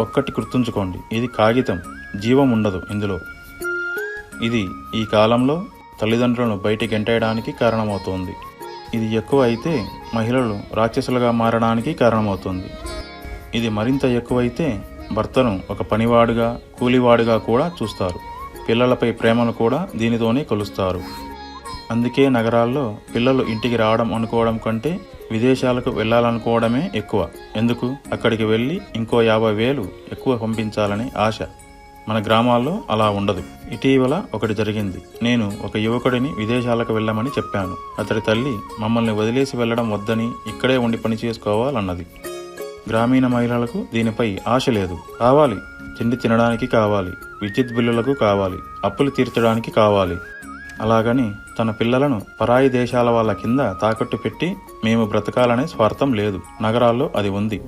ఒక్కటి గుర్తుంచుకోండి. ఇది కాగితం. జీవం ఉండదు ఇందులో. ఇది ఈ కాలంలో తల్లిదండ్రులను బయటికి గెంటేయడానికి కారణమవుతోంది. ఇది ఎక్కువ అయితే మహిళలు రాక్షసులుగా మారడానికి కారణమవుతుంది. ఇది మరింత ఎక్కువైతే భర్తను ఒక పనివాడుగా కూలివాడుగా కూడా చూస్తారు. పిల్లలపై ప్రేమను కూడా దీనితోనే కొలుస్తారు. అందుకే నగరాల్లో పిల్లలు ఇంటికి రావడం అనుకోవడం కంటే విదేశాలకు వెళ్ళాలనుకోవడమే ఎక్కువ. ఎందుకు? అక్కడికి వెళ్ళి ఇంకో యాభై వేలు ఎక్కువ పంపించాలని ఆశ. మన గ్రామాల్లో అలా ఉండదు. ఇటీవల ఒకటి జరిగింది. నేను ఒక యువకుడిని విదేశాలకు వెళ్ళమని చెప్పాను. అతడి తల్లి మమ్మల్ని వదిలేసి వెళ్ళడం వద్దని ఇక్కడే ఉండి పని చేసుకోవాలన్నది. గ్రామీణ మహిళలకు దీనిపై ఆశ లేదు. కావాలి. తిండి తినడానికి కావాలి. విద్యుత్ బిల్లులకు కావాలి. అప్పులు తీర్చడానికి కావాలి. అలాగని తన పిల్లలను పరాయి దేశాల వాళ్ళ కింద తాకట్టు పెట్టి మేము బ్రతకాలనే స్వార్థం లేదు. నగరాల్లో అది ఉంది.